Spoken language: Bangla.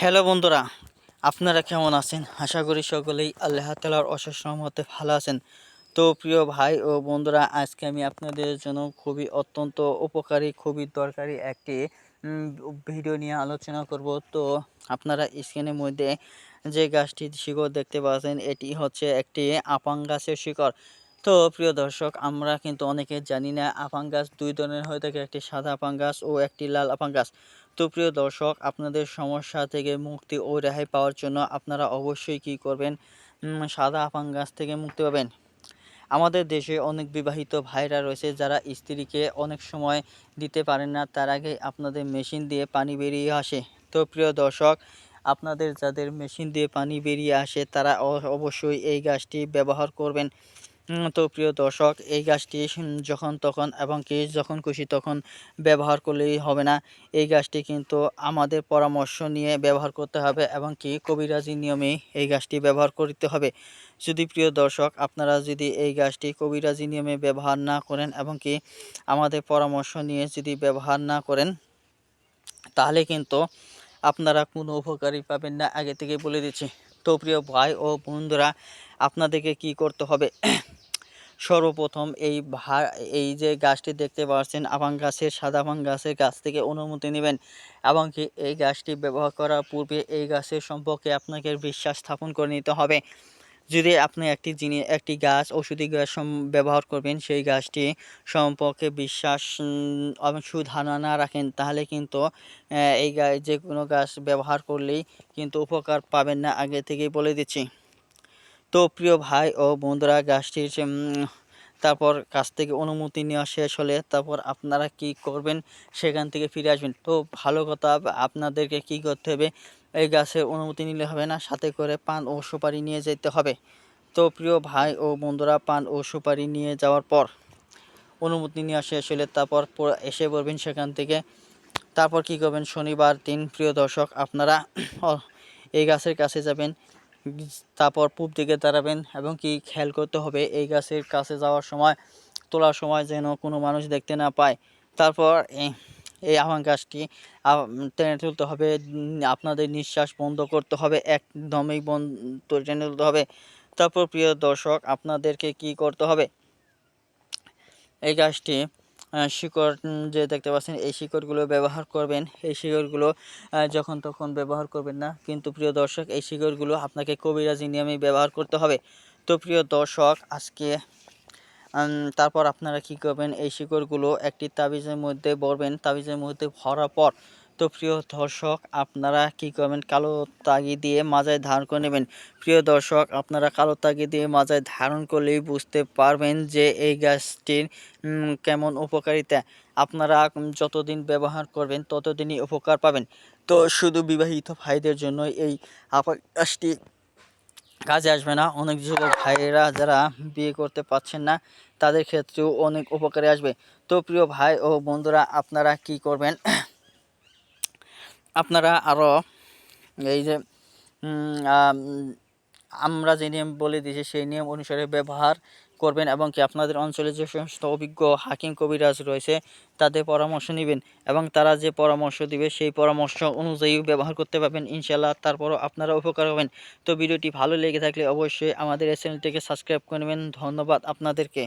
হ্যালো বন্ধুরা, আপনারা কেমন আছেন? আশা করি সকলেই আল্লাহ তালার অশেষ রহমতে ভালো আছেন। তো প্রিয় ভাই ও বন্ধুরা, আজকে আমি আপনাদের জন্য খুবই অত্যন্ত উপকারী, খুবই দরকারি একটি ভিডিও নিয়ে আলোচনা করব। তো আপনারা স্ক্রিনের মধ্যে যে গাছটির শিকড় দেখতে পাচ্ছেন, এটি হচ্ছে একটি আপাং গাছের শিকড়। তো প্রিয় দর্শক, আমরা কিন্তু অনেকে জানি না, আপাং গাছ দুই ধরনের হয়ে থাকে, একটি সাদা আপাং গাছ ও একটি লাল আপাং গাছ। তো প্রিয় দর্শক, আপনাদের সমস্যা থেকে মুক্তি ও রেহাই পাওয়ার জন্য আপনারা অবশ্যই কি করবেন? সাদা গাছ থেকে মুক্তি পাবেন। আমাদের দেশে অনেক বিবাহিত ভাইরা রয়েছে যারা স্ত্রীকে অনেক সময় দিতে পারেন না, তার আগে আপনাদের মেশিন দিয়ে পানি বেরিয়ে আসে। তো প্রিয় দর্শক, আপনাদের যাদের মেশিন দিয়ে পানি বেরিয়ে আসে, তারা অবশ্যই এই গাছটি ব্যবহার করবেন। তো প্রিয় দর্শক, এই গাছটি যখন তখন এবং কি যখন খুশি তখন ব্যবহার করলেই হবে না। এই গাছটি কিন্তু আমাদের পরামর্শ নিয়ে ব্যবহার করতে হবে এবং কি কবিরাজি নিয়মে এই গাছটি ব্যবহার করতে হবে। যদি প্রিয় দর্শক, আপনারা যদি এই গাছটি কবিরাজি নিয়মে ব্যবহার না করেন এবং কি আমাদের পরামর্শ নিয়ে যদি ব্যবহার না করেন, তাহলে কিন্তু আপনারা কোনো উপকারই পাবেন না। আগে থেকে বলে দিচ্ছি। তো প্রিয় ভাই ও বন্ধুরা, আপনাদেরকে কি করতে হবে? সর্বপ্রথম এই ভা, এই যে গাছটি দেখতে পাচ্ছেন, আবাং গাছের, সাদা আবাং গাছের গাছ থেকে অনুমতি নেবেন এবং কি এই গাছটি ব্যবহার করার পূর্বে এই গাছের সম্পর্কে আপনাকে বিশ্বাস স্থাপন করে নিতে হবে। যদি আপনি একটি জিনিস, একটি গাছ ওষুধি গাছ ব্যবহার করবেন, সেই গাছটি সম্পর্কে বিশ্বাস এবং সুধারণা না রাখেন, তাহলে কিন্তু এই গা- যে কোনো গাছ ব্যবহার করলেই কিন্তু উপকার পাবেন না, আগে থেকেই বলে দিচ্ছি। তো প্রিয় ভাই ও বন্ধুরা গাছটির তারপর কাছ থেকে অনুমতি নেওয়া শেষ হলে তারপর আপনারা কি করবেন সেখান থেকে ফিরে আসবেন। তো ভালো কথা, আপনাদেরকে কি করতে হবে? এই গাছের অনুমতি নিলে হবে না, সাথে করে পান ও সুপারি নিয়ে যেতে হবে। তো প্রিয় ভাই ও বন্ধুরা, পান ও সুপারি নিয়ে যাওয়ার পর অনুমতি নেওয়া শেষ হলে তারপর এসে পড়বেন সেখান থেকে। তারপর কি করবেন? শনিবার দিন, প্রিয় দর্শক, আপনারা এই গাছের কাছে যাবেন। তারপর পূব দিকে দাঁড়াবেন এবং কি খেয়াল করতে হবে এই গাছের কাছে যাওয়ার সময়, তোলার সময় যেন কোনো মানুষ দেখতে না পায়। তারপর এই- আহ্বান গাছটি টেনে তুলতে হবে, আপনাদের নিঃশ্বাস বন্ধ করতে হবে, একদমই বন্ধ টেনে তুলতে হবে। তারপর প্রিয় দর্শক, আপনাদেরকে কি করতে হবে? এই গাছটি শিকড় যে দেখতে পাচ্ছেন, এই শিকড়গুলো ব্যবহার করবেন। এই শিকড়গুলো যখন তখন ব্যবহার করবেন না। কিন্তু প্রিয় দর্শক, এই শিকড়গুলো আপনাকে কবিরাজি নিয়মে ব্যবহার করতে হবে। তো প্রিয় দর্শক, আজকে তারপর আপনারা কি করবেন? এই শিকড়গুলো একটি তাবিজের মধ্যে ভরবেন। তাবিজের মধ্যে ভরার পর তো প্রিয় দর্শক, আপনারা কি করবেন কালো তাগি দিয়ে মাজায় ধারণ করে নেবেন? প্রিয় দর্শক, আপনারা কালো তাগি দিয়ে মাজায় ধারণ করলেই বুঝতে পারবেন যে এই গাছটির কেমন উপকারিতা। আপনারা যতদিন ব্যবহার করবেন, ততদিনই উপকার পাবেন। তো শুধু বিবাহিত ভাইদের জন্য এই গাছটি কাজে আসবে না। অনেক যুবক ভাইয়েরা যারা বিয়ে করতে পারছেন না, তাদের ক্ষেত্রেও অনেক উপকারে আসবে। তো প্রিয় ভাই ও বন্ধুরা, আপনারা কি করবেন? আপনারা আরও এই যে আমরা যে নিয়ম বলে দিয়েছি, সেই নিয়ম অনুসারে ব্যবহার করবেন এবং কি আপনাদের অঞ্চলে যে সমস্ত অভিজ্ঞ হাকিম কবিরাজ রয়েছে, তাদের পরামর্শ নেবেন এবং তারা যে পরামর্শ দিবে, সেই পরামর্শ অনুযায়ী ব্যবহার করতে পারবেন। ইনশাল্লাহ তারপরও আপনারা উপকার হবেন। তো ভিডিওটি ভালো লেগে থাকলে অবশ্যই আমাদের এই চ্যানেলটিকে সাবস্ক্রাইব করে নেবেন। ধন্যবাদ আপনাদেরকে।